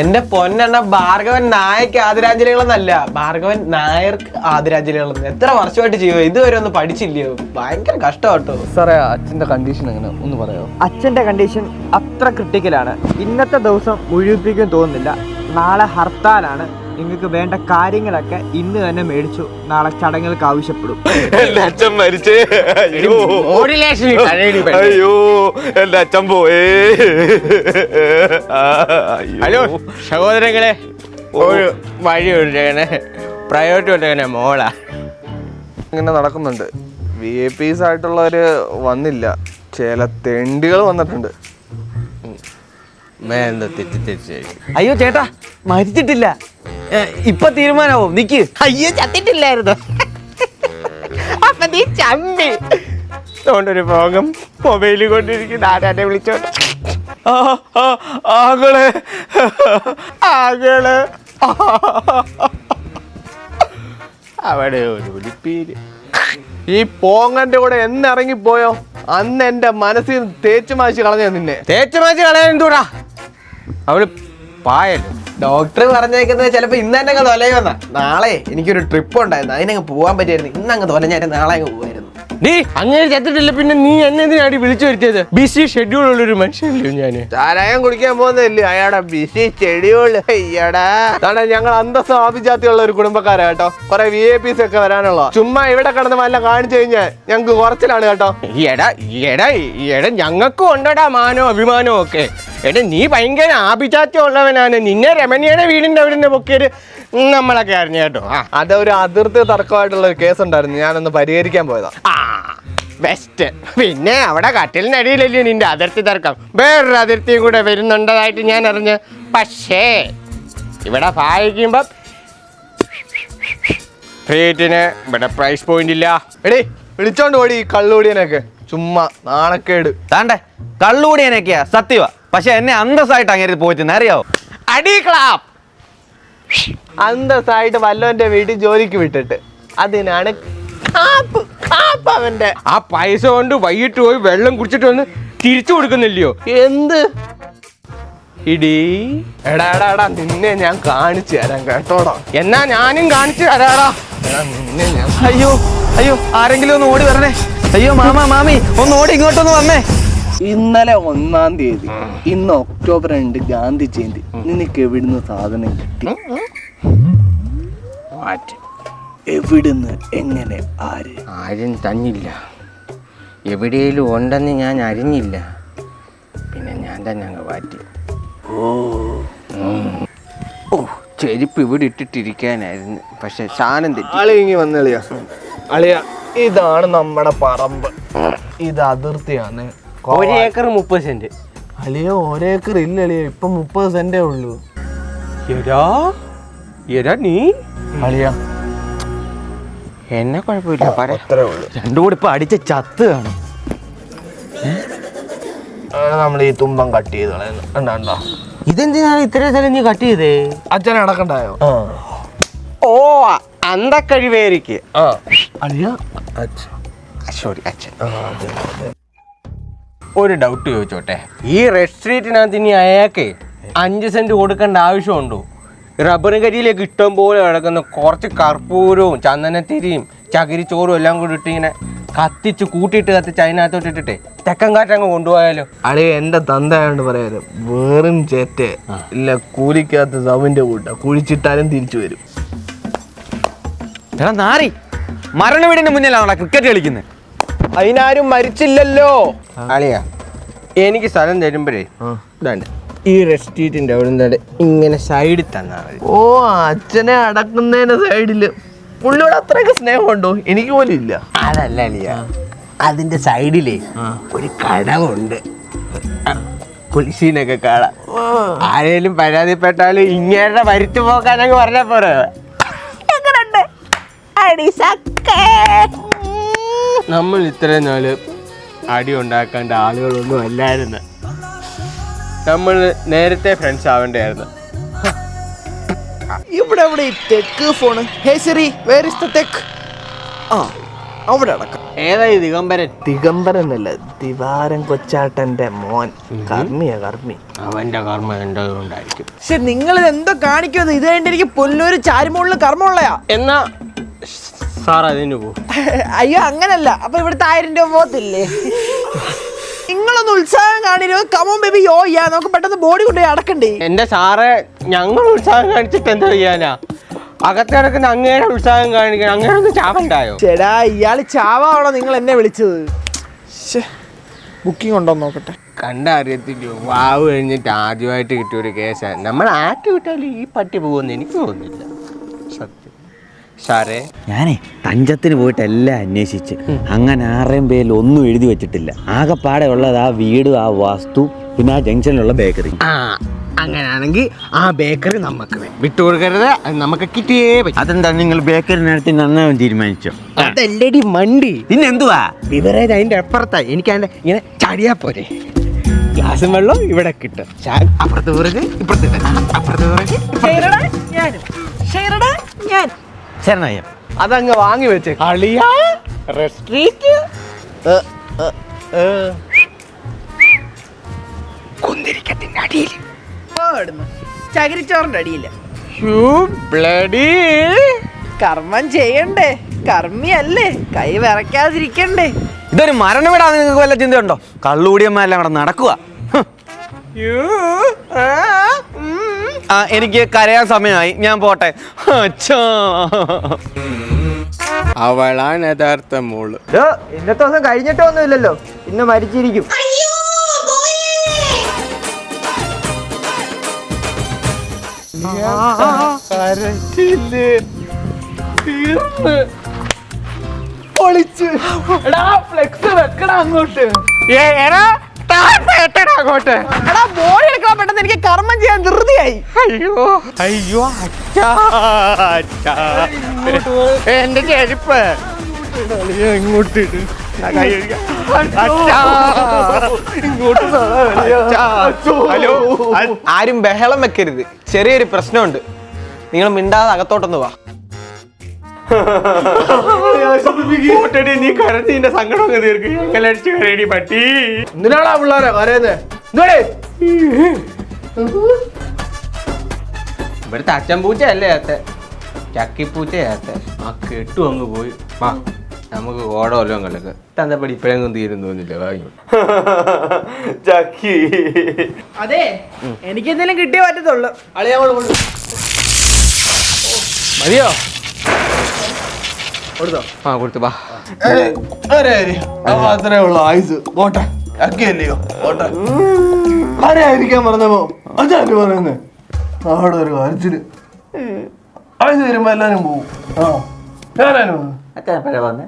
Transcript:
എന്റെ പൊന്നെണ്ണ ഭാർഗവൻ നായക്ക് ആദരാഞ്ജലികളെന്നല്ല ഭാർഗവൻ നായർക്ക് ആദരാഞ്ജലികളെന്ന്. എത്ര വർഷമായിട്ട് ചെയ്യുമോ ഇതുവരെ ഒന്നും പഠിച്ചില്ലയോ? ഭയങ്കര കഷ്ടമാട്ടോ. സാറേ അച്ഛന്റെ കണ്ടീഷൻ എങ്ങനെ? ഒന്ന് പറയാമോ അച്ഛന്റെ കണ്ടീഷൻ അത്ര ക്രിട്ടിക്കലാണ് ഇന്നത്തെ ദിവസം മുഴുവിപ്പിക്കും തോന്നുന്നില്ല. നാളെ ഹർത്താലാണ്. നിങ്ങൾക്ക് വേണ്ട കാര്യങ്ങളൊക്കെ ഇന്ന് തന്നെ മേടിച്ചു നാളെ ചടങ്ങുകൾക്ക് ആവശ്യപ്പെടും എന്റെ അച്ഛൻ മരിച്ചേ അയ്യോ അയ്യോ എന്റെ അച്ഛൻ പോയേ അയ്യോ. ഹലോ സഹോദരങ്ങളെ ഒരു വഴി ഒരുങ്ങനെ പ്രയോറിറ്റി കൊടുത്തങ്ങനെ മോളാ ഇങ്ങനെ നടക്കുന്നുണ്ട് വി എ പീസ് ആയിട്ടുള്ളവര് വന്നില്ല ചില തെണ്ടികൾ വന്നിട്ടുണ്ട് തെറ്റിദ്ധരിച്ചു അയ്യോ ചേട്ടാ മരിച്ചിട്ടില്ല ഇപ്പൊ തീരുമാനാവും. നിക്ക്. അയ്യോ ചത്തിട്ടില്ലായിരുന്നു. അപ്പൊ നീ ചമ്മി. അതുകൊണ്ടൊരു ഭോഗം മൊബൈലിൽ കൊണ്ടിരിക്കുന്ന. ആരാനെ വിളിച്ചോട്ടെ ആകളെ ആകളെ അവിടെ ഒരു ഒലിപ്പീര് ഈ പോങ്ങന്റെ കൂടെ എന്നിറങ്ങിപ്പോയോ അന്ന് എന്റെ മനസ്സിൽ തേച്ചു മാശി കളഞ്ഞ നിന്നെ. തേച്ചു മാച്ച് കളയാൻ എന്തൂടാ അവൾ പായല്ലോ ഡോക്ടർ പറഞ്ഞേക്കുന്നത് ചിലപ്പോ ഇന്ന് തന്നെ അങ്ങ് തൊലയുമെന്ന. നാളെ എനിക്കൊരു ട്രിപ്പ് ഉണ്ടായിരുന്നു. അതിനങ്ങ് പോകാൻ പറ്റിയായിരുന്നു. ഇന്ന് അങ്ങ് തൊലഞ്ഞായിരുന്നു. നാളെ അങ്ങ് പോവായിരുന്നു. നീ അങ്ങനെ ചത്തിട്ടില്ല പിന്നെ നീ എന്നെ എന്തിനാടി വിളിച്ചു വരുത്തിയത്? ബിസി ഷെഡ്യൂൾ ഉള്ളൊരു മനുഷ്യനല്ലേ ഞാൻ. ചാരായം കുടിക്കാൻ പോകുന്നില്ലേ അയാടെ ബിസി ഷെഡ്യൂൾ അയ്യടാ. അതാണ് ഞങ്ങൾ അന്തസ്സം ആഭിജാത്തിയുള്ള ഒരു കുടുംബക്കാരാ കേട്ടോ. കുറെ വി ഐ പിസ് ഒക്കെ വരാനുള്ള ചുമ്മാ ഇവിടെ കിടന്ന് വല്ല കാണിച്ചു കഴിഞ്ഞാൽ ഞങ്ങൾക്ക് കുറച്ചിലാണ് കേട്ടോ. എടാ എടാ എടാ ഞങ്ങൾക്കും ഉണ്ടടാ മാനോ അഭിമാനോ ഒക്കെ. എടാ നീ ഭയങ്കര ആഭിജാത്യം ഉള്ളവനാണ്. നിന്നെ രമണിയുടെ വീടിന്റെ അവിടെ പൊക്കിയത് നമ്മളൊക്കെ അറിഞ്ഞു കേട്ടോ. ആ. അതൊരു അതിർത്തി തർക്കമായിട്ടുള്ള ഒരു കേസ് ഉണ്ടായിരുന്നു. ഞാനൊന്ന് പരിഹരിക്കാൻ പോയതാ. ആ ബെസ്റ്റ് പിന്നെ അവിടെ കട്ടിലിനടിയിലല്ലേ നിന്റെ അതിർത്തി തർക്കം. വേറൊരു അതിർത്തിയും കൂടെ വരുന്നുണ്ടതായിട്ട് ഞാൻ അറിഞ്ഞ്. പക്ഷേ ഇവിടെ സഹായിക്കുമ്പം ഫ്രീറ്റിന് ഇവിടെ പ്രൈസ് പോയിന്റ് ഇല്ല. എടീ വിളിച്ചോണ്ട് ഓടി ഈ കള്ളുകൂടിയനൊക്കെ. ചുമ്മാ നാണക്കേട്. താണ്ടേ കള്ളുകൂടിയനൊക്കെയാ സത്യവാ. പക്ഷെ എന്നെ അന്തസ്സായിട്ട് അങ്ങനെ പോയിട്ട് അറിയാവോ അടി ക്ലാപ്പ് അന്തസ്സായിട്ട് വല്ലവന്റെ വീട്ടിൽ ജോലിക്ക് വിട്ടിട്ട്. അതിനാണ് കാപ്പ് കാപ്പ് അവന്റെ. ആ പൈസ കൊണ്ട് വൈകിട്ട് പോയി വെള്ളം കുടിച്ചിട്ട് വന്ന് തിരിച്ചു കൊടുക്കുന്നില്ലയോ? എന്ത്? ഇടി. എടാ എടാ എടാ നിന്നെ ഞാൻ കാണിച്ചു തരാം കേട്ടോടാ. എന്നാ ഞാനും കാണിച്ചു തരാടാ എടാ നിന്നെ ഞാൻ അയ്യോ അയ്യോ ആരെങ്കിലും ഒന്ന് ഓടി വരണേ. അയ്യോ മാമ മാമി ഒന്ന് ഓടി ഇങ്ങോട്ടൊന്ന് വന്നേ. ഇന്നലെ ഒന്നാം തീയതി. ഇന്ന് ഒക്ടോബർ രണ്ട് ഗാന്ധി ജയന്തി. നിനക്ക് എവിടുന്ന് സാധനം കിട്ടി? എവിടുന്ന്? എങ്ങനെ? ആര്? ആരും തന്നില്ല. എവിടെയും ഉണ്ടെന്ന് ഞാൻ അറിഞ്ഞില്ല. പിന്നെ ഞാൻ തന്നെ അങ്ങ് മാറ്റി. ഓ. ചെരുപ്പ് ഇവിടെ ഇട്ടിട്ടിരിക്കാനായിരുന്നു. പക്ഷെ സാധനം തെറ്റി. ആളി ഇങ്ങി വന്നളിയ അളിയ ഇതാണ് നമ്മുടെ പറമ്പ്. ഇത് അതിർത്തിയാണ്. ഒരു ഏക്കർ മുപ്പത് സെന്റ്. അളിയ ഒരേക്കർ ഇല്ല അളിയ. ഇപ്പൊ മുപ്പത് സെന്റേ ഉള്ളൂ. എടാ എടാ നീ. അളിയ. എന്നെ കുഴപ്പമില്ല പറ. രണ്ടും കൂടി ഇപ്പൊ അടിച്ച ചത്ത് കാണും. നമ്മൾ ഈ തുമ്പം കട്ട് ചെയ്ത് കളയുന്നു ഇതെന്തിനാണ് ഇത്ര സ്ഥലം നീ കട്ട് ചെയ്തേ? അച്ഛനെ അടക്കണ്ടായോ? ഓ അന്തക്കഴിവേരിക്ക്. ആ. അളിയ. അച്ഛൻ. സോറി അച്ഛൻ. ഒരു ഡൗട്ട് ചോദിച്ചോട്ടെ? ഈ റെഡ് സ്ട്രീറ്റിനകത്ത് ഇനി അയാൾക്ക് അഞ്ച് സെന്റ് കൊടുക്കേണ്ട ആവശ്യമുണ്ടോ? റബ്ബറും കരിയിലേക്ക് ഇഷ്ടം പോലെ കിടക്കുന്ന കുറച്ച് കർപ്പൂരവും ചന്ദനത്തിരിയും ചകിരിച്ചോറും എല്ലാം കൂടി ഇട്ട് ഇങ്ങനെ കത്തിച്ച് കൂട്ടിയിട്ട് കത്തിച്ച് അതിനകത്തോട്ട് ഇട്ടിട്ടേ തെക്കൻ കാറ്റങ്ങ് കൊണ്ടുപോയാലോ? അളി എന്റെ തന്തയായോണ്ട് പറയാറ് വെറും ചേറ്റ് ഇല്ല കൂലിക്കകത്ത് സവിന്റെ കൂട്ട. കുഴിച്ചിട്ടാലും തിരിച്ചു വരും. എടാ നാറി മരണ വീടിന്റെ മുന്നിലാണോ ക്രിക്കറ്റ് കളിക്കുന്നത് അതിനാരും മരിച്ചില്ലല്ലോ. അളിയാ എനിക്ക് സ്ഥലം തരുമ്പോഴേ ഇതാണ്ട്. ഈ റെസ്റ്റീറ്റിന്റെ അവിടെ ഇങ്ങനെ സൈഡിൽ തന്നാൽ മതി. ഓ അച്ഛനെ അടക്കുന്നതിന് സൈഡിൽ പുള്ളിയോട് അത്രയൊക്കെ സ്നേഹമുണ്ടോ എനിക്ക് പോലും ഇല്ല. അതല്ല അളിയ അതിന്റെ സൈഡിലേ ഒരു കടവുണ്ട്. കുളിശീനൊക്കെ കാണാം. ആരേലും പരാതിപ്പെട്ടാലും ഇങ്ങേരുടെ വരുത്തു പോക്കാനൊക്കെ പറഞ്ഞ പോരെ. നമ്മൾ ഇത്രയും നാൾ അടി ഉണ്ടാക്കേണ്ട ആളുകളൊന്നും അല്ലായിരുന്നു. നമ്മൾ നേരത്തെ ഫ്രണ്ട്സ് ആവേണ്ടായിരുന്നു. ഇവിടെ ഇവിടെ തെക്ക് phone hey Siri where is the തെക്ക് ആ അവിടെ അടക്കം. ഏതായി ദിഗംബരൻ? ദിഗംബരൻ അല്ല ദിവാരം കൊച്ചാട്ടന്റെ മോൻ. കർമ്മിയ കർമ്മി. അവന്റെ കർമ്മ എന്തോ ഉണ്ടായിരിക്കും പക്ഷെ നിങ്ങൾ എന്തോ കാണിക്കുന്നത് ഇത് കഴിഞ്ഞിട്ട് എനിക്ക് പൊല്ലൂര് ചാരിമുകളിൽ കർമ്മമുള്ളയാ. എന്നാ സാർ അതിന് പോകും അയ്യോ അങ്ങനല്ല. അപ്പൊ ഇവിടുത്തെ ആയിരം രൂപ പോകത്തില്ലേ നിങ്ങളൊന്ന് ഉത്സാഹം കാണിരു. കമോൺ ബേബി യോ യാ നമുക്ക് പെട്ടെന്ന് ബോഡി കൊണ്ടുപോയി അടക്കണ്ടേ? എന്റെ സാറെ ഞങ്ങൾ ഉത്സാഹം കാണിച്ചിട്ട് എന്താ ചെയ്യാനാ? അകത്ത് കിടക്കുന്ന അങ്ങയുടെ ഉത്സാഹം കാണിക്കണം അങ്ങനെ ഒന്ന് ചാവണ്ടായോ? ചേടാ ഇയാൾ ചാവാണോ നിങ്ങൾ എന്നെ വിളിച്ചത്? ബുക്കിംഗ് ഉണ്ടോ നോക്കട്ടെ. കണ്ടറിയത്തില്ലോ വാവ് കഴിഞ്ഞിട്ട് ആദ്യമായിട്ട് കിട്ടിയ ഒരു കേസാണ് നമ്മൾ ആറ്റ് വിട്ടാലും ഈ പട്ടി പോകുമെന്ന് എനിക്ക് തോന്നുന്നില്ല. സത്യം. സാറേ. ഞാനേ തഞ്ചത്തിന് പോയിട്ട് എല്ലാം അന്വേഷിച്ച്. അങ്ങനെ ആരെയും പേരിൽ ഒന്നും എഴുതി വെച്ചിട്ടില്ല. ആകെപ്പാടെ ഉള്ളത് ആ വീട് ആ വാസ്തു പിന്നെ ആ ജംഗ്ഷനിലുള്ള ബേക്കറി. ആ അങ്ങനെയാണെങ്കിൽ ആ ബേക്കറി നമുക്ക്. വിട്ടുകൊടുക്കരുത്. അത് നമുക്ക് കിട്ടിയേ പറ്റും. അതെന്താ നിങ്ങൾ ബേക്കറി നടത്തി നന്നാവും തീരുമാനിച്ചോ? അതല്ലടി മണ്ടി. പിന്നെ എന്തുവാ? ബിവറേജ് അതിന്റെ അപ്പുറത്തായി എനിക്ക് അതിന്റെ ഇങ്ങനെ ചടിയാ പോരെ. ഗ്ലാസും വെള്ളം ഇവിടെ കിട്ടും. അപ്പുറത്ത് പുറകെ ഇപ്പുറത്ത്. അപ്പുറത്ത് പുറകെ ഞാൻ ശരണയ്യ. അതങ്ങ് വാങ്ങി വെച്ച്. അളിയാ റെസ്ട്രീറ്റ്? കുന്തിരിക്കത്തിന്റെ അടിയിൽ. ചകിരിച്ചോറിന്റെ ബ്ലഡി. കർമ്മം ചെയ്യണ്ടേ. കർമ്മിയല്ലേ. കൈ വിറയ്ക്കാതിരിക്കണ്ടേ. ഇതൊരു മരണം വിടാതെ നിങ്ങൾക്ക് വല്ല ചിന്തയുണ്ടോ? കള്ളുകൂടിയമ്മയെല്ലാം ഇവിടെ നടക്കുക. എനിക്ക് കരയാൻ സമയമായി. ഞാൻ പോട്ടെ. അവളാണ് യഥാർത്ഥ മോൾ. ഇന്നത്തെ ദിവസം കഴിഞ്ഞിട്ടൊന്നുമില്ലല്ലോ ഇന്ന് മരിച്ചിരിക്കും. ഫ്ലെക്സ് വെക്കടാ അങ്ങോട്ട്. അങ്ങോട്ട് എടാ ബോഡി എടുക്കാൻ പെട്ടെന്ന് എനിക്ക് കർമ്മം ചെയ്യാൻ ധൃതിയായി. അയ്യോ. അയ്യോ എന്റെ ചെരുപ്പ്. ഇങ്ങോട്ട്. ഹലോ ആരും ബഹളം വെക്കരുത്. ചെറിയൊരു പ്രശ്നമുണ്ട്. നിങ്ങൾ മിണ്ടാതെ അകത്തോട്ടൊന്ന് വാ. നീ കരഞ്ഞതിന്റെ സങ്കടം അങ്ങ് തീർക്ക്. ഞങ്ങൾ അടിച്ചു കരയടി പട്ടി. എന്തിനാടാ പിള്ളേരെ കരയുന്നേ ഇവിടുത്തെ അച്ഛൻ പൂച്ചയല്ലേ അത്തെ ചക്കിപ്പൂച്ചയാത്തെ ആ കെട്ടു അങ്ങ് പോയി. വാ നമുക്ക് ഓടോ വല്ലതും കളക്ക് തന്നപ്പടി ഇപ്പഴെങ്ങും തീരും തോന്നില്ല വാങ്ങി ചക്കി. അതെ എനിക്ക് എന്തെങ്കിലും കിട്ടിയേ പറ്റത്തുള്ളൂ. മതിയോ? ആ കൊടുത്തു. അത്രേ ഉള്ളു. ആയുസ്. ഓട്ടെ അക്കിയല്ലയോ പോട്ടെ. ആരെയായിരിക്കാൻ പറഞ്ഞപ്പോ അച്ഛാൽ പറയുന്നത് അവിടെ ഒരു കാര്യത്തിൽ അത് വരുമ്പോ എല്ലാരും പോവും. ആ. ഞാനും അച്ഛൻ എപ്പോഴാ വന്നേ?